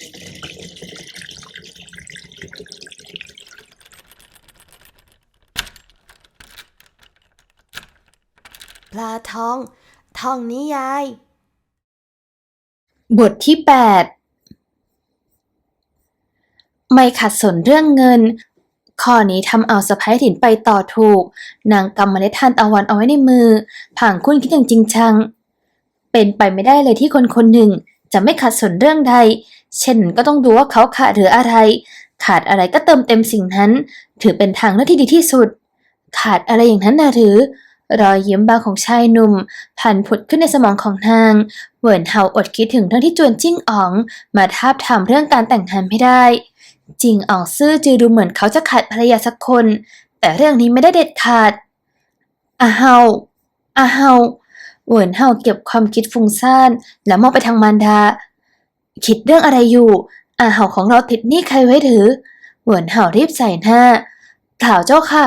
ปลาทอง ทองนิยาย บทที่ 8 ไม่ขัดสนเรื่องเงิน ข้อนี้ทำเอาสะพ้ายถิ่นไปต่อถูก นางกำเมล็ดทานตะวันเอาไว้ในมือ ผ่างคุณคิดอย่างจริงจัง เป็นไปไม่ได้เลยที่คนคนหนึ่งจะไม่ขัดสนเรื่องใด เช่นก็ต้องดูว่าเขาขาดหรืออะไร ขาดอะไรก็เติมเต็มสิ่งนั้น ถือเป็นทางเลือกที่ดีที่สุด ขาดอะไรอย่างนั้นนะหรือ รอยยิ้มบางของชายหนุ่มผ่านผุดขึ้นในสมองของนาง เหวินเฮาอดคิดถึงเรื่องที่จวนจิ้งอ๋อง มาทาบทามเรื่องการแต่งงานไม่ได้จิงอ๋องซื่อจือดูเหมือนเขาจะขาดภรรยาสักคน แต่เรื่องนี้ไม่ได้เด็ดขาดอาเฮาอาเฮาเหวินเฮาเก็บความคิดฟุ้งซ่าน แล้วมองไปทางมารดา คิดเรื่องอะไรอยู่ อาเฮาของเราติดหนี้ใครไว้หรือเหวนเฮารีบใส่หน้าเปล่าวเจ้าค่ะ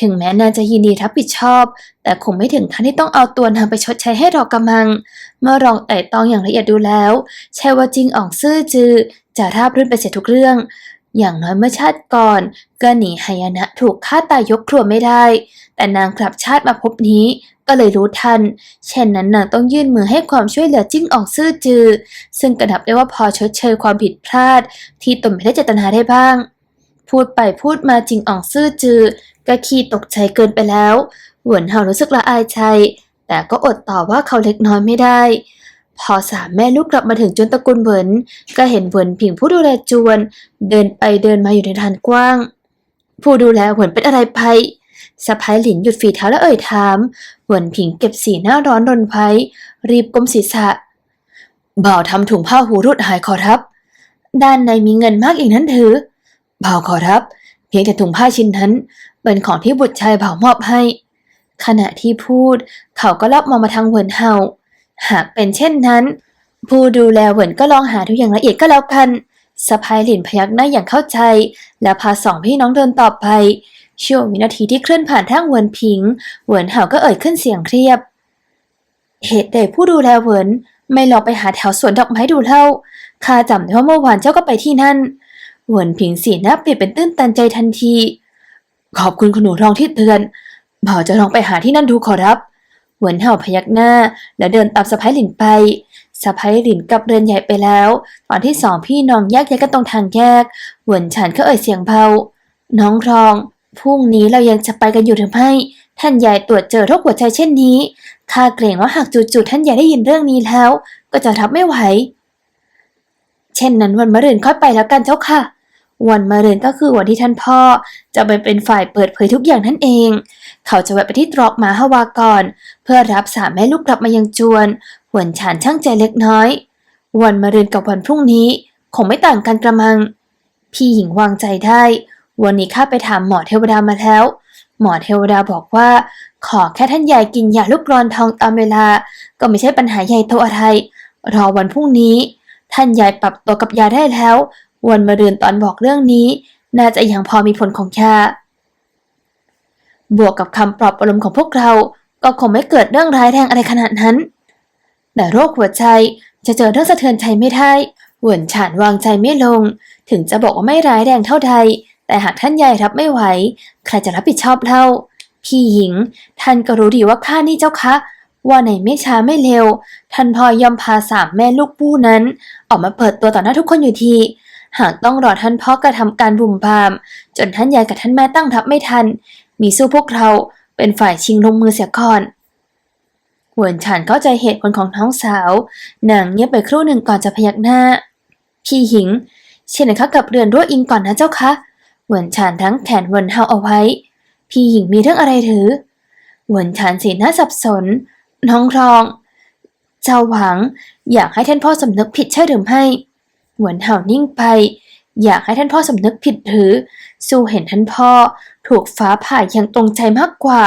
ถึงแม้นางจะยินดีรับผิดชอบ แต่คงไม่ถึงขั้นที่ต้องเอาตัวนางไปชดใช้ให้รอกำมัง เมื่อลองไต่ตองอย่างละเอียดดูแล้วใช่ว่าจริงอ่องซื่อจือ จะราบรื่นไปเสียทุกเรื่อง อย่างน้อยเมื่อชาติก่อนก็หนีหายนะถูกฆ่าตายยกครัวไม่ได้ แต่นางกลับชาติมาพบนี้ ก็เลยรู้ทัน เช่นนั้นนางต้องยื่นมือให้ความช่วยเหลือจิ้งอ่องซื่อจือ ซึ่งกระดับได้ว่าพอชดเชยความผิดพลาด ที่ตนไม่ได้เจตนาได้บ้าง พูดไปพูดมาจิงอ่องซื่อจือก็ขี้ตกใจเกินไปแล้วหวนเฮารู้สึกละอายใจแต่ก็อดต่อบว่าเขาเล็กน้อยไม่ได้ พอสามแม่ลูกกลับมาถึงจนตระกูลเหวินก็เห็นเหวินผิงผู้ดูแลจวน เดินไปเดินมาอยู่ในลานกว้าง ผู้ดูแลเหวินเป็นอะไรไป สะพ้ายหลินหยุดฝีเท้าและเอ่ยถามเหวินผิงเก็บสีหน้าร้อนรนไว้ รีบก้มศีรษะ บ่าวทำถุงผ้าหูรุดหายขอรับ ด้านในมีเงินมากอีกนั้นถือ บ่าวขอรับ เพียงแต่ถุงผ้าชิ้นนั้น เป็นของที่บุตรชายบ่าวมอบให้ ขณะที่พูด เขาก็ลอบมองมาทางเหวินเฮาหากเป็นเช่นนั้น ผู้ดูแลเหวินก็ลองหาทุกอย่างละเอียดก็แล้วกันสะพายหลินพยักหน้าอย่างเข้าใจ แล้วพาสองพี่น้องเดินต่อไป ช่วงวินาทีที่เคลื่อนผ่านทางเหวินผิงเหวินเฮาก็เอ่ยขึ้นเสียงเครียบ เหตุใดผู้ดูแลเหวินไม่ลองไปหาแถวสวนดอกไม้ดูเล่าข้าจำได้ว่าเมื่อวานเจ้าก็ไปที่นั่นเหวินผิงสีหน้าเปลี่ยนเป็นตื้นตันใจทันที ขอบคุณคุณหนูรองที่เตือนบ่าวจะลองไปหาที่นั่นดูขอรับเหวินเห่าพยักหน้า แล้วเดินตามสะพ้ายหลินไปสะพ้ายหลินกลับเรือนใหญ่ไปแล้ว ตอนที่สองพี่น้องแยกย้ายกันตรงทางแยก เหวินฉันก็เอ่ยเสียงเบา น้องรอง พรุ่งนี้เรายังจะไปกันอยู่หรือไม่ ท่านยายตรวจเจอโรคหัวใจเช่นนี้ ข้าเกรงว่าหากจู่ๆท่านยายได้ยินเรื่องนี้แล้ว ก็จะรับไม่ไหว เช่นนั้นวันมะรืนค่อยไปแล้วกันเจ้าค่ะ วันมะรืนก็คือวันที่ท่านพ่อ จะไปเป็นฝ่ายเปิดเผยทุกอย่างนั่นเอง เขาจะแวะไปที่ตรอกมาฮาวาก่อน เพื่อรับสามแม่ลูกกลับมายังจวน หวนฉานช่างใจเล็กน้อย วันมะรืนกับวันพรุ่งนี้คงไม่ต่างกันกระมัง พี่หญิงวางใจได้ วันนี้ข้าไปถามหมอเทวดามาแล้ว หมอเทวดาบอกว่า ขอแค่ท่านยายกินยาลูกกรอนทองตามเวลา ก็ไม่ใช่ปัญหาใหญ่โตอะไร รอวันพรุ่งนี้ ท่านยายปรับตัวกับยาได้แล้ว วันมะรืนตอนบอกเรื่องนี้ น่าจะยังพอมีผลของยาบวกกับคำปลอบประโลมของพวกเรา ก็คงไม่เกิดเรื่องร้ายแรงอะไรขนาดนั้น แต่โรคหัวใจจะเจอเรื่องสะเทือนใจไม่ได้หวนฉานวางใจไม่ลง ถึงจะบอกว่าไม่ร้ายแรงเท่าใด แต่หากท่านยายรับไม่ไหว ใครจะรับผิดชอบเล่า พี่หญิง ท่านก็รู้ดีว่าข้านี่เจ้าคะ ว่าในไม่ช้าไม่เร็ว ท่านพ่อยอมพาสามแม่ลูกปู้นั้น ออกมาเปิดตัวต่อหน้าทุกคนอยู่ทีหากต้องรอท่านพ่อกระทำการบุ่มบาม จนท่านยายกับท่านแม่ตั้งรับไม่ทัน มีสู้พวกเราเป็นฝ่ายชิงลงมือเสียก่อนหวนฉานเข้าใจเหตุผลของน้องสาว นางเงียบไปครู่หนึ่งก่อนจะพยักหน้า พี่หญิง เช่นนะคะกับเรือนรั่วอิงก่อนนะเจ้าคะ หวนฉานทั้งแขนหวนเฮาเอาไว้ พี่หญิงมีเรื่องอะไรหรือ หวนฉานสีหน้าสับสน น้องรอง เจ้าหวัง อยากให้ท่านพ่อสำนึกผิดใช่หรือไม่ หวนเห่านิ่งไป อยากให้ท่านพ่อสำนึกผิดหรือ สู้เห็นท่านพ่อถูกฟ้าผ่าอย่างตรงใจมากกว่า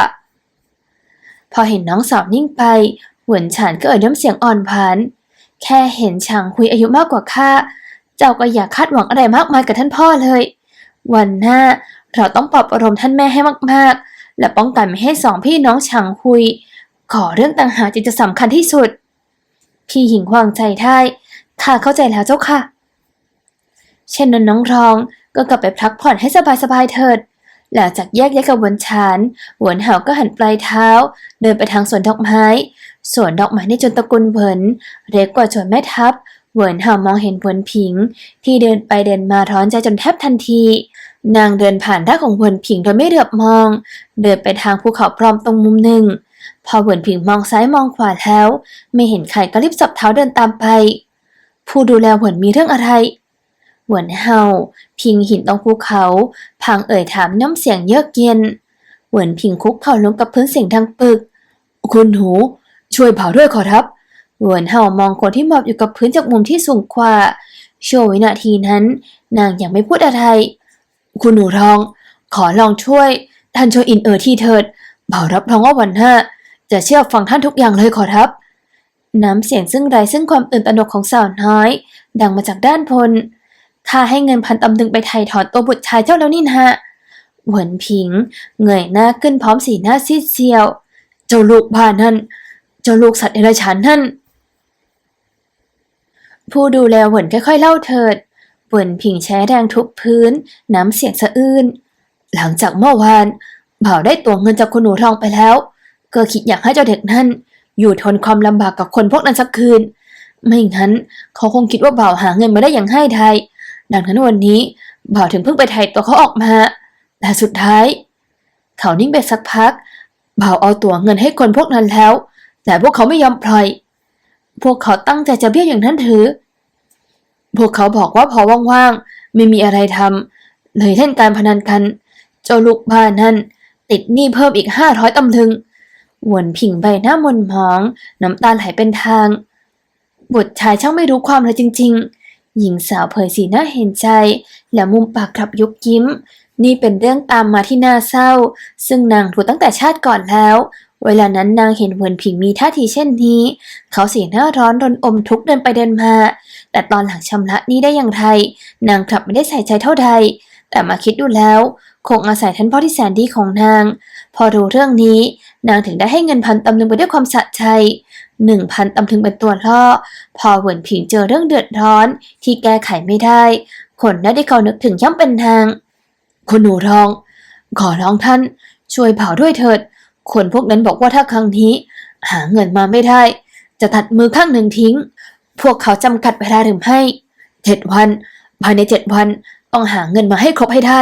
พอเห็นน้องสาวนิ่งไป หวนฉานก็เอ่ยน้ำเสียงอ่อนผานแค่เห็นฉางคุยอายุมากกว่าข้า เจ้าก็อย่าคาดหวังอะไรมากมายกับท่านพ่อเลย วันหน้าเราต้องปลอบประโลมท่านแม่ให้มากๆ และป้องกันไม่ให้สองพี่น้องฉางคุย ขอเรื่องต่างหากจึงจะสำคัญที่สุด พี่หญิงวางใจได้ข้าเข้าใจแล้วเจ้าค่ะ เช่นนั้นน้องรองก็กลับไปพักผ่อนให้สบายๆเถิด หลังจากแยกย้ายกับหวนฉานหวนเห่าก็หันปลายเท้า เดินไปทางสวนดอกไม้ สวนดอกไม้ในจนตะกุลเหวินเล็กกว่าชวนแม่ทัพ เหวินเห่ามองเห็นเหวินผิง ที่เดินไปเดินมาร้อนใจจนแทบทันที นางเดินผ่านด้าของเหวินผิงโดยไม่เหลือบมอง เดินไปทางภูเขาพร้อมตรงมุมหนึ่ง พอเหวินผิงมองซ้ายมองขวาแล้ว ไม่เห็นใครก็รีบสับเท้าเดินตามไป ผู้ดูแลเหวินมีเรื่องอะไรเหวินเฮาพิงหินตรงภูเขาพางเอ่ยถามน้ำเสียงเยือกเย็นเหวินพิงคุกเข่าลงกับพื้นเสียงดังปึก คุณหนูช่วยเผาด้วยขอรับ หวินเฮามองคนที่หมอบอยู่กับพื้นจากมุมที่สูงกว่าช่วงวินาทีนั้น นางยังไม่พูดอะไร คุณหนูทอง ขอลองช่วย ท่านช่วยอินเออที่เถิดเผารับรองว่าวันหน้า จะเชื่อฟังท่านทุกอย่างเลยขอรับ น้ำเสียงซึ่งไรซึ่งความตื่นตระหนกของสาวน้อย ดังมาจากด้านพลข้าให้เงินพันตำลึงไปไถ่ถอนตัวบุตรชายเจ้าแล้วนี่นะเหวินผิงเงยหน้าขึ้นพร้อมสีหน้าซีดเซียว เจ้าลูกบ้านนั่น เจ้าลูกสัตว์เดรัจฉานนั่น ผู้ดูแลเหวินค่อยๆเล่าเถิดเหวินผิงแช้แรงทุบพื้น น้ำเสียงสะอื้น หลังจากเมื่อวานบ่าวได้ตัวเงินจากคุณหนูทองไปแล้ว ก็คิดอยากให้เจ้าเด็กนั่น อยู่ทนความลำบากกับคนพวกนั้นสักคืน ไม่งั้นเขาคงคิดว่าบ่าวหาเงินมาได้อย่างง่ายดายดังนั้นวันนี้บ่าวถึงเพิ่งไปไถ่ตัวเขาออกมาแต่สุดท้าย เขานิ่งไปสักพักบ่าวเอาตัวเงินให้คนพวกนั้นแล้ว แต่พวกเขาไม่ยอมปล่อย พวกเขาตั้งใจจะเบี้ยวอย่างนั้นถือ พวกเขาบอกว่าพอว่างๆ ไม่มีอะไรทำเลยเล่นการพนันกัน เจ้าลูกบ้านนั่น ติดหนี้เพิ่มอีกห้าร้อยตำลึงหวนผิงใบหน้ามนหมอง น้ำตาไหลเป็นทาง บุตรชายช่างไม่รู้ความเลยจริง ๆ หญิงสาวเผยสีหน้าเห็นใจ และมุมปากกลับยุบยิ้ม นี่เป็นเรื่องตามมาที่น่าเศร้า ซึ่งนางรู้ตั้งแต่ชาติก่อนแล้วเวลานั้นนางเห็นเหวินผิงมีท่าทีเช่นนี้ เขาเสียหน้าร้อนรนอมทุกเดินไปเดินมา แต่ตอนหลังชำระนี้ได้อย่างไร นางกลับไม่ได้ใส่ใจเท่าใด แต่มาคิดดูแล้ว คงอาศัยท่านพ่อที่แสนดีของนาง พอรู้เรื่องนี้ นางถึงได้ให้เงินพันตำลึงไปด้วยความสะใจหนึ่งพันตำลึงเป็นตัวล่อ พอเหวินผิงเจอเรื่องเดือดร้อน ที่แก้ไขไม่ได้ คนนั้นที่เขานึกถึงย่อมเป็นทาง คุณหนูทอง ขอร้องท่าน ช่วยเผาด้วยเถิด คนพวกนั้นบอกว่าถ้าครั้งนี้ หาเงินมาไม่ได้ จะตัดมือข้างหนึ่งทิ้ง พวกเขาจำกัดเวลาหรือไม่เจ็ดวัน ภายในเจ็ดวันต้องหาเงินมาให้ครบให้ได้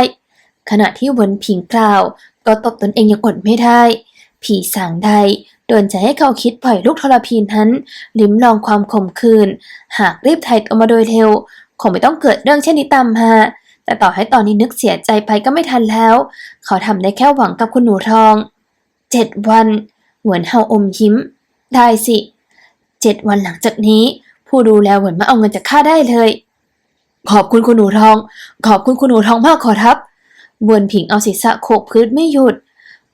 ขณะที่วนผิงกล่าว ก็ตบตนเองยังอดไม่ได้ ผีสางใดโดนใจให้เขาคิดปล่อยลูกทรพีนั้น ลิ้มลองความขมขื่นหากรีบไถ่ตัวมาโดยเร็วคงไม่ต้องเกิดเรื่องเช่นนี้ตามมาแต่ต่อให้ตอนนี้นึกเสียใจไปก็ไม่ทันแล้ว เขาทำได้แค่หวังกับคุณหนูทอง เจ็ดวันเหมือนเฮาอมยิ้ม ได้สิเจ็ดวันหลังจากนี้ ผู้ดูแลเหมือนมาเอาเงินจากข้าได้เลย ขอบคุณคุณหนูทอง ขอบคุณคุณหนูทองมากขอรับเวนผิงเอาศีรษะโขกพื้นไม่หยุด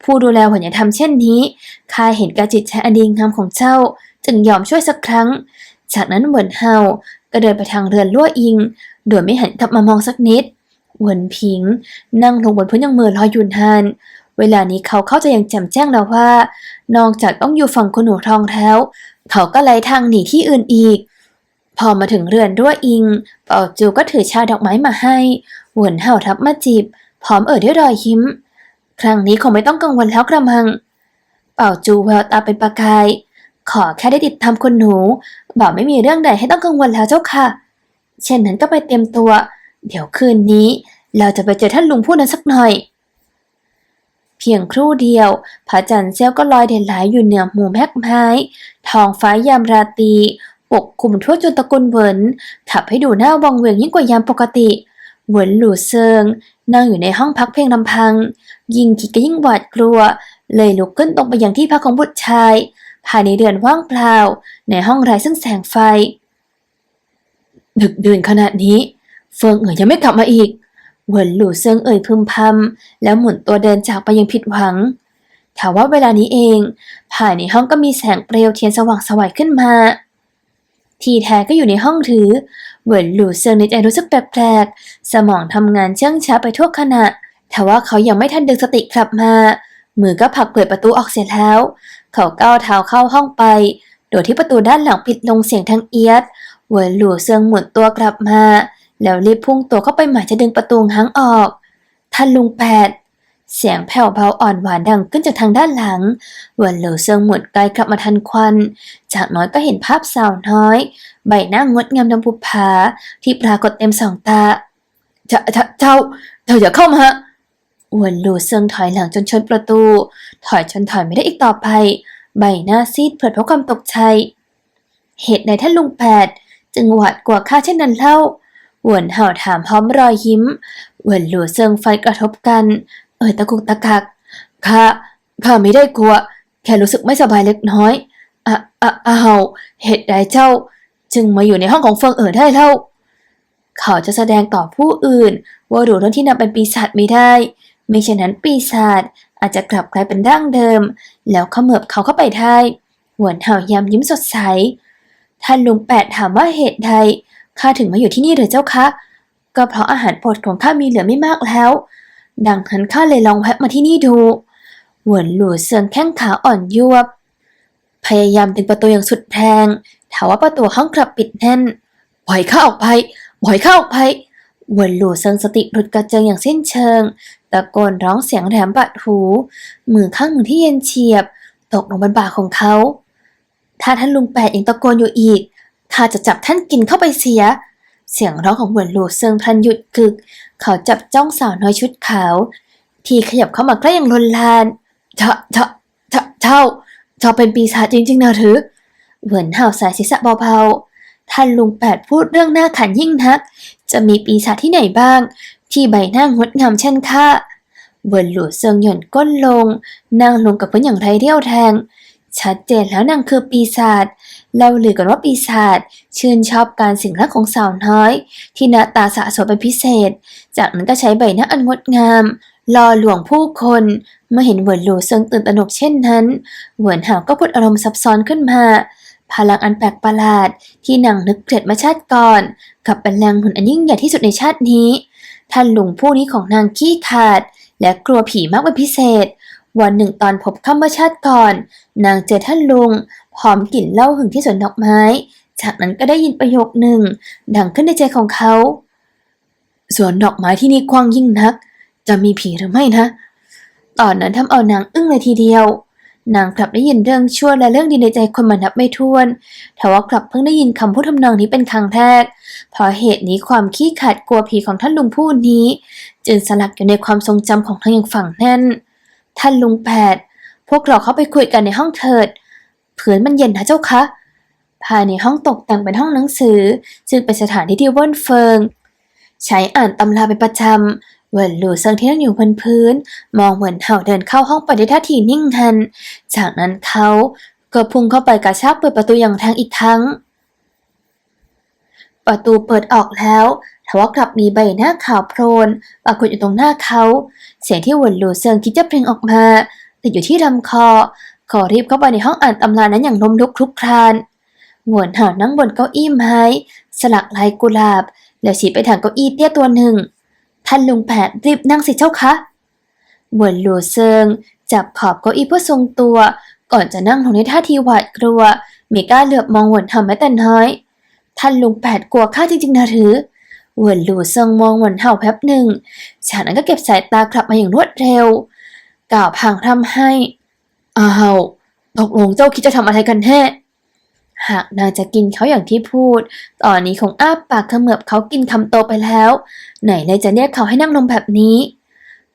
ผู้ดูแลเหมือนอย่าทำเช่นนี้ข้าเห็นกรจิตใจอันดีงามของเจ้า จึงยอมช่วยสักครั้ง จากนั้นเหวินเฮาก็เดินไปทางเรือนลั่วอิง โดยไม่หันกลับมามองสักนิดเหวินผิง นั่งลงบนพื้นยังมือลอยยุนทาน เวลานี้เขาเข้าใจอย่างแจ่มแจ้งแล้วว่า นอกจากต้องอยู่ฝั่งคุณหนูทองแล้ว เขาก็ไล่ทางหนีที่อื่นอีก พอมาถึงเรือนรั่วอิง เป่าจูก็ถือชาดอกไม้มาให้หวนเห่าทับมาจีบ พร้อมเอ่ยด้วยรอยยิ้ม ครั้งนี้คงไม่ต้องกังวลแล้วกระมัง เป่าจูแววตาเป็นประกาย ขอแค่ได้ติดตามคนหนูบ่าวไม่มีเรื่องใดให้ต้องกังวลแล้วเจ้าค่ะ เช่นนั้นก็ไปเตรียมตัว เดี๋ยวคืนนี้ เราจะไปเจอท่านลุงผู้นั้นสักหน่อย เพียงครู่เดียว พระจันทร์เสี้ยวก็ลอยเด่นหลายอยู่เหนือหมู่แมกไม้ท้องฟ้ายามราตรีปกคลุมทั่วจนตระกุลเหวินขับให้ดูหน้าวังเวงยิ่งกว่ายามปกติเหวินหลู่เซิงนั่งอยู่ในห้องพักเพียงลำพัง ยิ่งคิดก็ยิ่งหวาดกลัว เลยลุกขึ้นตรงไปยังที่พักของบุตรชาย ภายในเรือนว่างเปล่า ในห้องไร้ซึ่งแสงไฟ ดึกดื่นขนาดนี้ เฟิงเอ๋ยยังไม่กลับมาอีก เหวินหลู่เซิงเอ่ยพึมพำแล้วหมุนตัวเดินจากไปยังผิดหวังถาว่าเวลานี้เอง ภายในห้องก็มีแสงเปลวเทียนสว่างสวัยขึ้นมา ทีแท้ก็อยู่ในห้องถือ เหวินหลู่เซิงในใจรู้สึกแปลกๆ สมองทำงานเชื่องช้าไปทั่วขณะแต่ว่าเขายังไม่ทันดึงสติกลับมา มือก็ผลักเปิดประตูออกเสียแล้ว เขาก้าวเท้าเข้าห้องไป โดยที่ประตูด้านหลังปิดลงเสียงทางเอียด เหวินหลู่เซิงหมุนตัวกลับมา แล้วรีบพุ่งตัวเข้าไปหมายจะดึงประตูห้งออก ท่านลุงแปด เสียงแผ่วเบาอ่อนหวานดังขึ้นจากทางด้านหลังหวนเหลวเซิงหมุนไกลกลับมาทันควัน จากน้อยก็เห็นภาพสาวน้อย ใบหน้างดงามดำผุผาที่ปรากฏเต็มสองตาเจ้าเจ้าเจ้าอย่าเข้ามาหวนหลูเซิงถอยหลังจนชนประตู ถอยจนถอยไม่ได้อีกต่อไป ใบหน้าซีดเผือดเพราะความตกใจ เหตุใดท่านลุงแปด จึงหวาดกลัวข้าเช่นนั้นเล่า หวนเห่าถามพร้อมรอยยิ้มหวนหลูเซิงไฟกระทบกัน เอ่ยตะกุกตะกักข้าข้าไม่ได้กลัว แค่รู้สึกไม่สบายเล็กน้อยอะอะอ้าวเหตุใดเจ้า จึงมาอยู่ในห้องของเฟิงเอ๋อได้เล่าเขาจะแสดงต่อผู้อื่น ว่าดูเรื่องที่นำเป็นปีศาจไม่ได้ไม่เช่นนั้นปีศาจอาจจะกลับกลายเป็นร่างเดิม แล้วเขมือบเขาเข้าไปได้หวนเห่ายำยิ้มสดใสท่านลุงแปดถามว่าเหตุใด ข้าถึงมาอยู่ที่นี่หรือเจ้าคะ ก็เพราะอาหารโปรดของข้ามีเหลือไม่มากแล้ว ดังนั้นข้าเลยลองแวะมาที่นี่ดู หวนหลู่เซิงแข้งขาอ่อนยวบ พยายามดึงประตูอย่างสุดแรงถาว่าประตูห้องกลับปิดแน่นปล่อยข้าออกไปปล่อยข้าออกไปหวนหลู่เซิงสติหลุดกระเจิงอย่างสิ้นเชิง ตะโกนร้องเสียงแหลมบาดหู มือข้างหนึ่งที่เย็นเฉียบ ตกลงบนบ่าของเขา ถ้าท่านลุงแปดยังตะโกนอยู่อีก ข้าจะจับท่านกินเข้าไปเสีย เสียงร้องของหวนหลูเซิงพลันหยุดกึก เขาจับจ้องสาวน้อยชุดขาว ที่ขยับเข้ามาใกล้อย่างลนลานเจ้าเจ้าเจ้าเจ้าเจ้าเป็นปีศาจจริงๆนะหรือเหมือนเห่าสายศีรษะเบาๆ ท่านลุงแปดพูดเรื่องหน้าขันยิ่งนัก จะมีปีศาจที่ไหนบ้าง ที่ใบหน้างดงามเช่นข้าเวินหลู่เซิงหย่อนก้นลงนั่งลงกับพื้นอย่างไรเรี่ยวแรง ชัดเจนแล้วนางคือปีศาจ เล่าลือกันว่าปีศาจชื่นชอบการสิ่งรักของสาวน้อย ที่หน้าตาสะสวยเป็นพิเศษ จากนั้นก็ใช้ใบหน้าอันงดงามล่อลวงผู้คน เมื่อเห็นเหวินหลูเซิงตื่นตระหนกเช่นนั้น เหวินหาวก็พูดอารมณ์ซับซ้อนขึ้นมา พลังอันแปลกประหลาด ที่นางนึกเกลียดมาชาติก่อนกับเป็นแรงหุ่นอันยิ่งใหญ่ที่สุดในชาตินี้ ท่านลุงผู้นี้ของนางขี้ขาด และกลัวผีมากเป็นพิเศษวันหนึ่งตอนพบค่ำเมื่อชาติก่อน นางเจอท่านลุง พร้อมกลิ่นเหล้าหึงที่สวนดอกไม้ จากนั้นก็ได้ยินประโยคหนึ่ง ดังขึ้นในใจของเขา สวนดอกไม้ที่นี่กว้างยิ่งนัก จะมีผีหรือไม่นะ ตอนนั้นทำเอานางอึ้งเลยทีเดียวนางกลับได้ยินเรื่องชั่วและเรื่องดีในใจคนมานับไม่ถ้วน แต่ว่ากลับเพิ่งได้ยินคำพูดทำนองนี้เป็นครั้งแรก เพราะเหตุนี้ความขี้ขลาดกลัวผีของท่านลุงผู้นี้ จึงสลักอยู่ในความทรงจำของท่านอย่างฝังแน่น ท่านลุงแปด พวกเราเข้าไปคุยกันในห้องเถิด ผืนมันเย็นนะเจ้าคะภายในห้องตกแต่งเป็นห้องหนังสือ ซึ่งเป็นสถานที่ที่เว่นเฟิง ใช้อ่านตำราเป็นประจำเวินหลู่เซิงที่นั่งอยู่บนพื้น มองเหมือนเห่าเดินเข้าห้องไปด้วยท่าทีนิ่งทัน จากนั้นเขาก็พุ่งเข้าไปกระชากเปิดประตูอย่างแรงอีกครั้ง ประตูเปิดออกแล้วแต่ว่ากลับมีใบหน้าขาวโพลนปรากฏอยู่ตรงหน้าเขา เสียงที่เหวินหลู่เซิงคิดจะเพลงออกมา แต่อยู่ที่ลำคอ ขอรีบเข้าไปในห้องอ่านตำรานั้นอย่างล้มลุกคลุกคลานหวนเห่านั่งบนเก้าอี้ไม้ สลักลายกุหลาบ แล้วชี้ไปทางเก้าอี้เตี้ยตัวหนึ่ง ท่านลุงแผดรีบนั่งสิเจ้าคะหวนหลัวเซิง จับขอบเก้าอี้เพื่อทรงตัว ก่อนจะนั่งลงในท่าทีหวาดกลัวไมีกล้าเหลือบมองหวนเห่าแม้แต่น้อย ท่านลุงแปดกลัวข้าจริงๆนะหรือหวนหลัวเซิงมองหวนเห่าแป๊บหนึ่งจากนั้นก็เก็บสายตากลับมาอย่างรวดเร็ว กล่าวพลางทำให้ อ้าวตกลงเจ้าคิดจะทำอะไรกันแน่หากนางจะกินเขาอย่างที่พูด ตอนนี้คงอ้าปากเขมือบเขากินคำโตไปแล้ว ไหนเลยจะเรียกเขาให้นั่งลงแบบนี้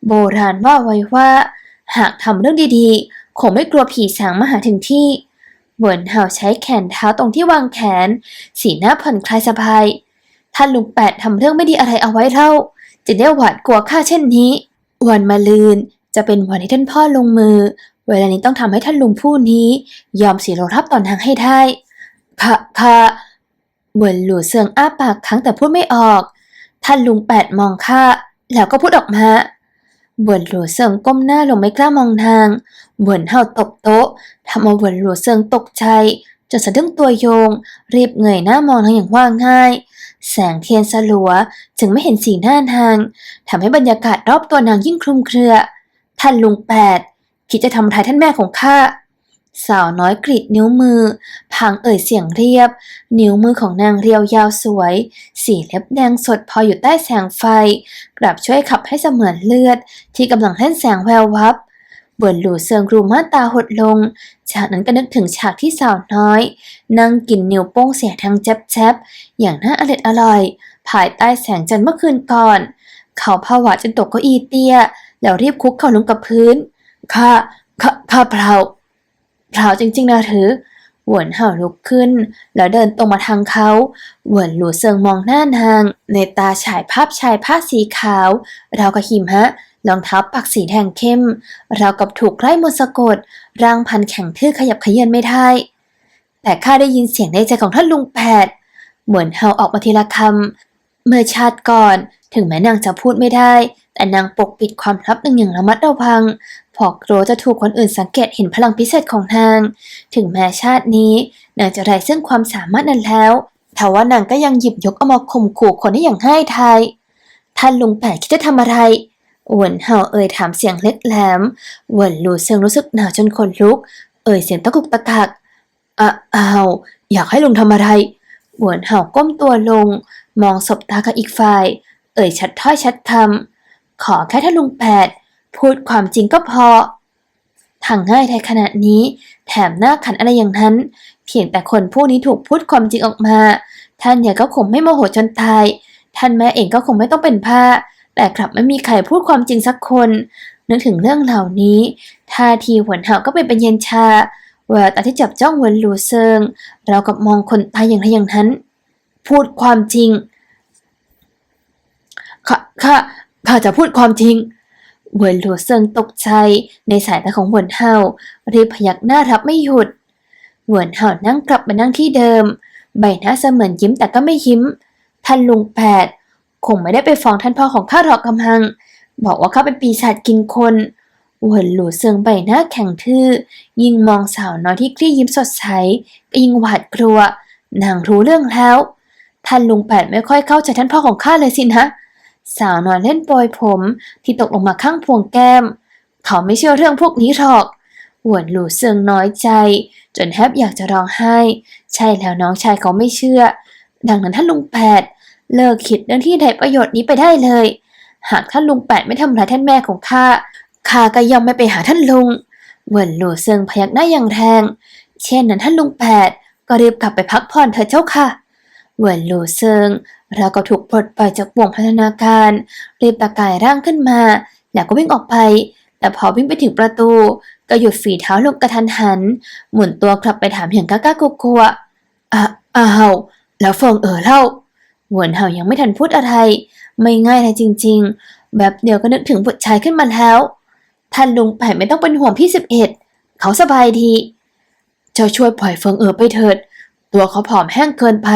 โบราณว่าไว้ว่า หากทำเรื่องดีๆ คงไม่กลัวผีสางมาหาถึงที่เหวินเห่าใช้แขนเท้าตรงที่วางแขน สีหน้าผ่อนคลายสบายท่านลุงแปดทำเรื่องไม่ดีอะไรเอาไว้เล่า จะได้หวาดกลัวข้าเช่นนี้ วันมาลืนจะเป็นวันที่ท่านพ่อลงมือ เวลานี้ต้องทำให้ท่านลุงผู้นี้ ยอมเสียรรับต่อนางให้ได้ค่ะค่ะเหมือนหลู่เซิงอ้าปากครั้งแต่พูดไม่ออก ท่านลุงแปดมองข้าแล้วก็พูดออกมาเหวินหลัวเซิงก้มหน้าลงไม่กล้ามองทางเหวินเห่าตกโต๊ะทำเอาเหวินหลัวเซิงตกใจจนสะดุ้งตัวโยง รีบเงยหน้ามองทางอย่างว่าง่าย แสงเทียนสลัวจึงไม่เห็นสีหน้านางทำให้บรรยากาศรอบตัวนางยิ่งคลุมเครือ ท่านลุงแปด คิดจะทำร้ายท่านแม่ของข้าสาวน้อยกรีดนิ้วมือพางเอ่ยเสียงเรียบ นิ้วมือของนางเรียวยาวสวย สีเล็บแดงสดพออยู่ใต้แสงไฟ กลับช่วยขับให้เสมือนเลือด ที่กำลังเล่นแสงแวววับเบิร์นหลูเซิงรูม่านตาหดลง จากนั้นก็นึกถึงฉากที่สาวน้อย นั่งกินนิ้วโป้งเสียทางแจ๊บๆ อย่างน่าอร่อยอร่อย ภายใต้แสงจันทร์เมื่อคืนก่อน เขาผวาจนตกเก้าอี้เตี้ย แล้วรีบคุกเข่าลงกับพื้น ข้าข้าข้าเปล่าเปล่าจริงๆนะถือหวนเห่าลุกขึ้น แล้วเดินตรงมาทางเขา หวนหลูเซิงมองหน้านาง ในตาฉายภาพชายผ้าสีขาว เรากับหิมฮะรองเท้าปักสีแดงเข้ม เรากับถูกไล่มนสะกด ร่างพันแข็งทื่อขยับขยืนไม่ได้ แต่ข้าได้ยินเสียงในใจของท่านลุงแปด เหมือนเฮาออกมาทีละคำ เมื่อชาติก่อน ถึงแม้นางจะพูดไม่ได้ แต่นางปกปิดความลับหนึ่งอย่างระมัดระวัง พอกกลัวจะถูกคนอื่นสังเกตเห็นพลังพิเศษของนาง ถึงแม้ชาตินี้นางจะไร้ซึ่งความสามารถนั้นแล้วแต่ว่านางก็ยังหยิบยกเอามาข่มขู่คนได้อย่างง่ายทายท่านลุงแปดคิดจะทำอะไรหวนเห่าเอ่ยถามเสียงเล็กแหลมหวนหลูเซิงรู้สึกหนาวจนขนลุก เอ่ยเสียงตะกุกตะกักอ้าวอยากให้ลุงทำอะไรหวนเห่าก้มตัวลง มองสบตากับอีกฝ่าย เอ่ยชัดถ้อยชัดคำขอแค่ท่านลุงแปด พูดความจริงก็พอทางง่ายในขณะนี้ แถมหน้าขันอะไรอย่างนั้น เพียงแต่คนผู้นี้ถูกพูดความจริงออกมา ท่านใหญ่ก็คงไม่โมโหจนตาย ท่านแม่เองก็คงไม่ต้องเป็นผ้า แต่กลับไม่มีใครพูดความจริงสักคน นึกถึงเรื่องเหล่านี้ ท่าทีหวนเหาก็เป็นเป็นเย็นชาแววตาที่จับจ้องวนหลูเซิง เรากับมองคนตายอย่างไรอย่างนั้น พูดความจริงข้าข้าข้าจะพูดความจริง เหวินหลัวเซิงตกใจในสายตาของเหวินเฮารีบพยักหน้ารับไม่หยุดเหวินเฮานั่งกลับมานั่งที่เดิม ใบหน้าเสมือนยิ้มแต่ก็ไม่ยิ้ม ท่านลุงแปด คงไม่ได้ไปฟ้องท่านพ่อของข้าหรอกกำลัง บอกว่าเขาเป็นปีศาจกินคนเหวินหลัวเซิงใบหน้าแข็งทื่อ ยิ่งมองสาวน้อยที่คลี่ยิ้มสดใสก็ยิ่งหวาดกลัว นางรู้เรื่องแล้ว ท่านลุงแปดไม่ค่อยเข้าใจท่านพ่อของข้าเลยสินะ สาวนอนเล่นโปรยผม ที่ตกลงมาข้างพวงแก้ม เขาไม่เชื่อเรื่องพวกนี้หรอกหวนหลู่เซิงน้อยใจ จนแทบอยากจะร้องไห้ ใช่แล้วน้องชายเขาไม่เชื่อ ดังนั้นท่านลุงแปด เลิกคิดเรื่องที่ได้ประโยชน์นี้ไปได้เลย หากท่านลุงแปดไม่ทำร้ายท่านแม่ของข้าข้าก็ยอมไม่ไปหาท่านลุงหวนหลู่เซิงพยักหน้าอย่างแรงเช่นนั้นท่านลุงแปดก็รีบกลับไปพักผ่อนเถิดเจ้าค่ะหวนหลู่เซิง เราก็ถูกปลดปล่อยจากบ่วงพัฒนาการ รีบตะกายร่างขึ้นมา แล้วก็วิ่งออกไป แต่พอวิ่งไปถึงประตู ก็หยุดฝีเท้าลงกระทันหัน หมุนตัวกลับไปถามอย่างก้ากลัวกลัวอะอ้าวแล้วเฟิงเอ๋อเล่าหวนเห่ายังไม่ทันพูดอะไร ไม่ง่ายเลยจริง ๆ แบบเดียวก็นึกถึงบุตรชายขึ้นมาแล้ว ท่านลุงแผ่ไม่ต้องเป็นห่วงพี่สิบเอ็ดเขาสบายดีเจ้าช่วยปล่อยเฟิงเอ๋อไปเถิด ตัวเขาผอมแห้งเกินไป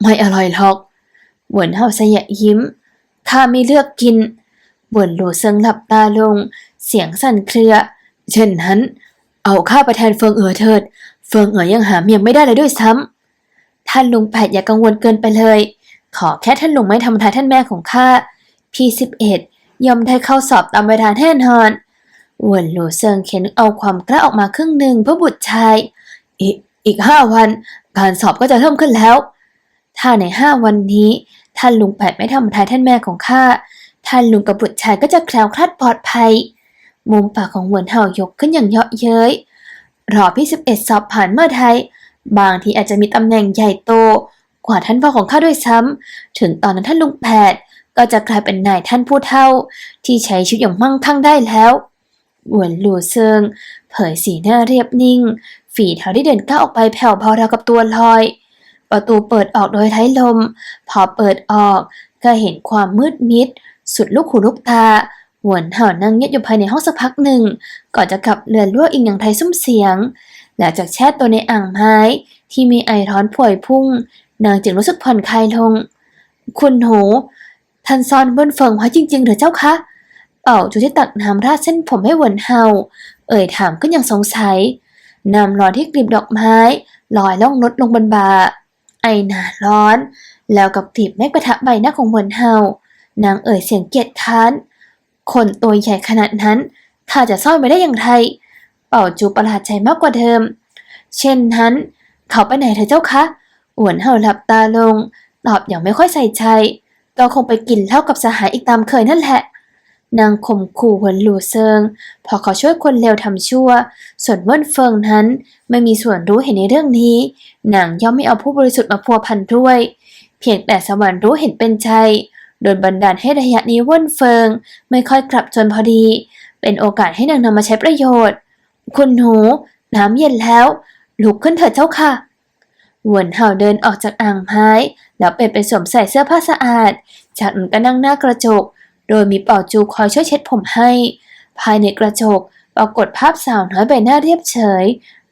ไม่อร่อยหรอก หวนเฮาสยะยิ้ม ข้าไม่เลือกกินหวนหลูเซิงหลับตาลง เสียงสั่นเครือ เช่นนั้น เอาข้าไปแทนเฟิงเอ๋อเถิด เฟิงเอ๋อยังหาเมียไม่ได้เลยด้วยซ้ำท่านลุงแปดอย่ากังวลเกินไปเลย ขอแค่ท่านลุงไม่ทำร้ายท่านแม่ของข้า พี่สิบเอ็ดยอมได้เข้าสอบตามเวลาแน่นอนหวนหลูเซิงเข็นเอาความกล้าออกมาครึ่งหนึ่งเพื่อบุตรชาย อีกอีกห้าวันการสอบก็จะเริ่มขึ้นแล้ว ถ้าในห้าวันนี้ ท่านลุงแปดไม่ทำร้ายท่านแม่ของข้า ท่านลุงกับบุตรชายก็จะแคล้วคลาดปลอดภัย มุมปากของเหวนเห่ายกขึ้นอย่างเยาะเย้ย รอพี่สิบเอ็ดสอบผ่านเมื่อไทย บางทีอาจจะมีตำแหน่งใหญ่โต กว่าท่านพ่อของข้าด้วยซ้ำ ถึงตอนนั้นท่านลุงแปดก็จะกลายเป็นนายท่านผู้เฒ่า ที่ใช้ชีวิตอย่างมั่งคั่งได้แล้วหวนหลู่เซิง เผยสีหน้าเรียบนิ่ง ฝีเท้าที่เดินก้าวออกไปแผ่วเบาราวกับตัวลอย ประตูเปิดออกโดยท้ายลม พอเปิดออกก็เห็นความมืดมิด สุดลูกหูลูกตาหวนเห่านั่งเงียบอยู่ภายในห้องสักพักหนึ่ง ก่อนจะกลับเรือนรั่วอีกอย่างไทยซุ้มเสียง หลังจากแช่ตัวในอ่างไม้ ที่มีไอร้อนผ่วยพุ่ง นางจึงรู้สึกผ่อนคลายลง คุณหูท่านซ่อนบนเฟิงไว้จริงๆหรือเจ้าคะ เป่าจูที่ตักน้ำราดเส้นผมให้หวนเห่า เอ่ยถามขึ้นอย่างสงสัยน้ำร้อนที่กลีบดอกไม้ลอยล่องลดลงบนบ่า ไอหนาร้อน แล้วกับกลีบเมฆประทับใบหน้าของเหมือนเฮานางเอ่ยเสียงเกียดค้าน คนตัวใหญ่ขนาดนั้นข้าจะซ่อนไว้ได้อย่างไร เป่าจูประหลาดใจมากกว่าเดิม เช่นนั้น เขาไปไหนเถอเจ้าคะอวนเห่าหลับตาลง ตอบอย่างไม่ค่อยใส่ใจ ก็คงไปกินเหล้ากับสหายอีกตามเคยนั่นแหละ นางข่มขู่หวนหลู่เซิง พอเขาช่วยคนเลวทำชั่ว ส่วนเวินเฟิงนั้น ไม่มีส่วนรู้เห็นในเรื่องนี้ นางย่อมไม่เอาผู้บริสุทธิ์มาพัวพันด้วย เพียงแต่สวรรค์รู้เห็นเป็นใจ โดนบันดาลให้ระยะนี้เว่นเฟิง ไม่ค่อยกลับจนพอดี เป็นโอกาสให้นางนำมาใช้ประโยชน์ คุณหนู น้ำเย็นแล้ว ลุกขึ้นเถิดเจ้าค่ะหวนเห่าเดินออกจากอ่างไม้แล้วเป็นไปสวมใส่เสื้อผ้าสะอาด จากนั้นก็นั่งหน้ากระจก โดยมีเป่าจูคอยช่วยเช็ดผมให้ ภายในกระจกปรากฏภาพสาวน้อยใบหน้าเรียบเฉย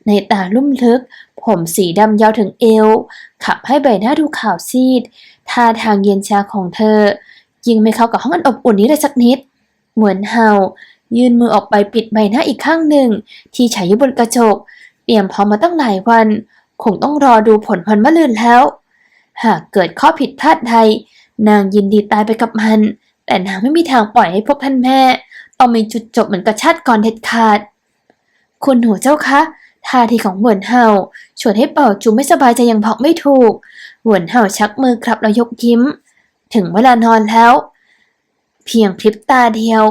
ในตาลุ่มลึก ผมสีดำยาวถึงเอว ขับให้ใบหน้าดูขาวซีด ท่าทางเย็นชาของเธอ ยิ่งไม่เข้ากับห้องอันอบอุ่นนี้เลยสักนิด เหมือนเฮายื่นมือออกไปปิดใบหน้าอีกข้างหนึ่ง ที่ฉายอยู่บนกระจก เตรียมพร้อมมาตั้งหลายวัน คงต้องรอดูผลวันมะรืนแล้ว หากเกิดข้อผิดพลาดใดนางยินดีตายไปกับมัน แต่นางไม่มีทางปล่อยให้พวกท่านแม่ต้องมีจุดจบเหมือนกับชาติก่อนเด็ดขาด คุณหนูเจ้าคะท่าทีของเหวินเห่าชวนให้เป่าจูไม่สบายใจยังบอกไม่ถูกเหวินเห่าชักมือครับแล้วยกยิ้ม ถึงเวลานอนแล้ว เพียงพริบตาเดียว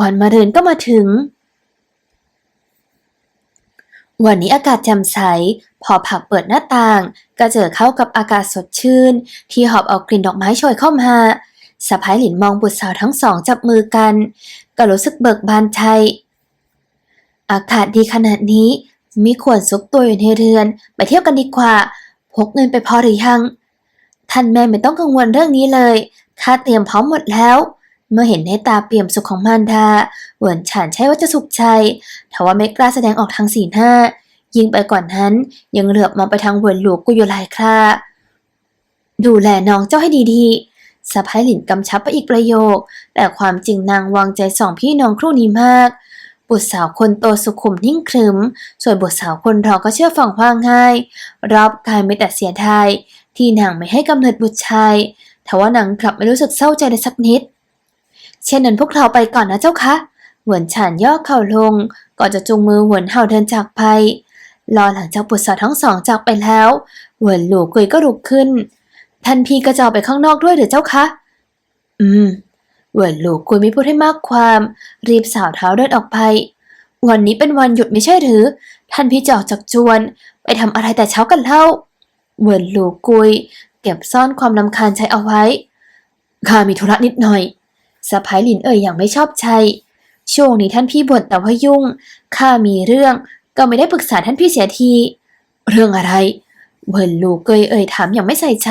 วันมะรืนก็มาถึง วันนี้อากาศแจ่มใส พอผักเปิดหน้าต่าง ก็เจอเข้ากับอากาศสดชื่น ที่หอบเอากลิ่นดอกไม้โชยเข้ามา สะพ้ายหลินมองบุตรสาวทั้งสองจับมือกัน ก็รู้สึกเบิกบานใจอากาศดีขนาดนี้มีควรซุกตัวอยู่ในเรือน ไปเที่ยวกันดีกว่า พกเงินไปพอหรือยัง ท่านแม่ไม่ต้องกังวลเรื่องนี้เลยข้าเตรียมพร้อมหมดแล้ว เมื่อเห็นในตาเปี่ยมสุขของมารดาเหวินฉานใช่ว่าจะสุขใจทว่าไม่กล้าแสดงออกทางสีหน้า ยิ่งไปกว่านนั้น ยังเหลือบมองไปทางเหวินหลวงกุยหลายคราดูแลน้องเจ้าให้ดีๆ สะพ้ายหลินกำชับไปอีกประโยค แต่ความจริงนางวางใจสองพี่น้องครู่นี้มาก บุตรสาวคนโตสุขุมนิ่งครึม ส่วนบุตรสาวคนรองก็เชื่อฟังว่าง่าย รอบกายไม่แต่เสียดายที่นางไม่ให้กำเนิดบุตรชายทว่านางกลับไม่รู้สึกเศร้าใจเลยสักนิด เช่นนั้นพวกเราไปก่อนนะเจ้าคะหวนฉานย่อเข่าลง ก่อนจะจูงมือหวนเห่าเดินจากไปรอหลังจากบุตรสาวทั้งสองจากไปแล้ว หวนหลูกุยก็ลุกขึ้น ท่านพี่ก็จะออกไปข้างนอกด้วยหรือเจ้าคะ อืมเหวินหลูกุยไม่พูดให้มากความ รีบสาวเท้าเดินออกไป วันนี้เป็นวันหยุดไม่ใช่หรือ ท่านพี่จะออกจากจวน ไปทำอะไรแต่เช้ากันเล่าเหวินหลูกุย เก็บซ่อนความลำคาญใจเอาไว้ ข้ามีธุระนิดหน่อยสะพ้ายหลินเอ่ยอย่างไม่ชอบใจ ช่วงนี้ท่านพี่บ่นแต่ว่ายุ่ง ข้ามีเรื่องก็ไม่ได้ปรึกษาท่านพี่เสียที เรื่องอะไร เวินหลูเกยเอ่ยถามอย่างไม่ใส่ใจ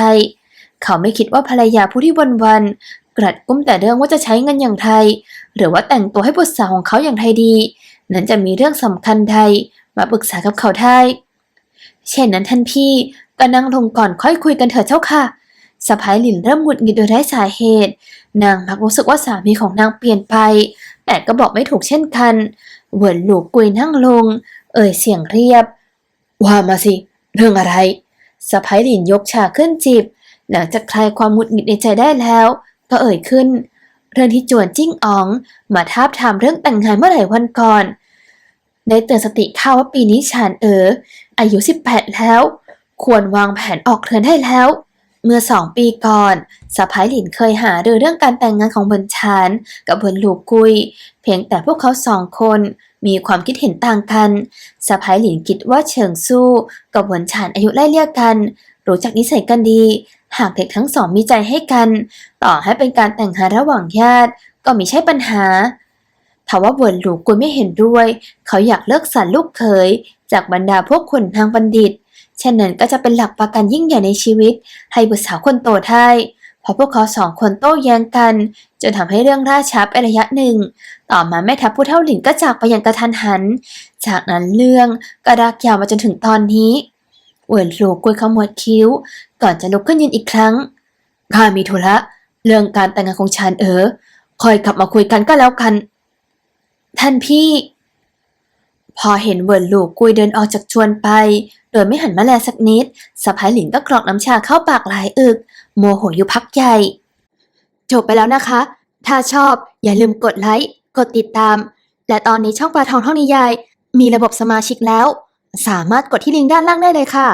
เขาไม่คิดว่าภรรยาผู้ที่วันวันๆกรัดกุ้มแต่เรื่องว่าจะใช้เงินอย่างไรหรือว่าแต่งตัวให้บุตรสาวของเขาอย่างไรดี นั้นจะมีเรื่องสำคัญใดมาปรึกษากับเขาได้ เช่นนั้นท่านพี่ก็นั่งลงก่อนค่อยคุยกันเถิดเจ้าค่ะสะพ้ายหลินเริ่มหงุดหงิดโดยไร้สาเหตุ นางมักรู้สึกว่าสามีของนางเปลี่ยนไป แต่ก็บอกไม่ถูกเช่นกันเหวินหลูกุยนั่งลง เอ่ยเสียงเรียบ ว่ามาสิ เรื่องอะไรสะพ้ายหลินยกชาขึ้นจิบ หลังจากคลายความหงุดหงิดในใจได้แล้ว ก็เอ่ยขึ้น เรื่องที่จวนจิ้งอ๋อง มาทาบทามเรื่องแต่งงานเมื่อหลายวันก่อน ได้เตือนสติข้าว่าปีนี้ฉานเอ๋ออายุ 18 แล้ว ควรวางแผนออกเรือนได้แล้ว เมื่อสองปีก่อนสะพ้ายหลินเคยหารือเรื่องการแต่งงานของบนชานกับบนหลูกุย เพียงแต่พวกเขาสองคนมีความคิดเห็นต่างกันสะพ้ายหลินคิดว่าเฉิงสู้กับบนชานอายุไล่เลี่ยกัน รู้จักนิสัยกันดี หากเด็กทั้งสองมีใจให้กัน ต่อให้เป็นการแต่งงานระหว่างญาติก็ไม่ใช่ปัญหาทว่าเวินหลูกุยไม่เห็นด้วย เขาอยากเลิกสันลูกเขย จากบรรดาพวกคนทางบัณฑิตเช่นนั้นก็จะเป็นหลักประกันยิ่งใหญ่ในชีวิตให้บุตรสาวคนโตได้เพราะพวกเขาสองคนโต้แย้งกัน จนทำให้เรื่องราช้าไประยะหนึ่ง ต่อมาแม่ทัพผู้เท่าหลินก็จากไปอย่างกระทันหัน จากนั้นเรื่องก็รากยาวมาจนถึงตอนนี้ เวินหลูกุยขมวดคิ้ว ก่อนจะลุกขึ้นยืนอีกครั้ง ข้ามีธุระ เรื่องการแต่งงานของชานเอ๋อคอยกลับมาคุยกันก็แล้วกัน ท่านพี่ พอเห็นเวินหลูกุยเดินออกจากชวนไป โดยไม่หันมาแลสักนิดสะพายหลินก็กรอกน้ำชาเข้าปากหลายอึก โมโหอยู่พักใหญ่ จบไปแล้วนะคะ ถ้าชอบอย่าลืมกดไลค์ กดติดตาม และตอนนี้ช่องปลาทองท่องนิยาย มีระบบสมาชิกแล้ว สามารถกดที่ลิงก์ด้านล่างได้เลยค่ะ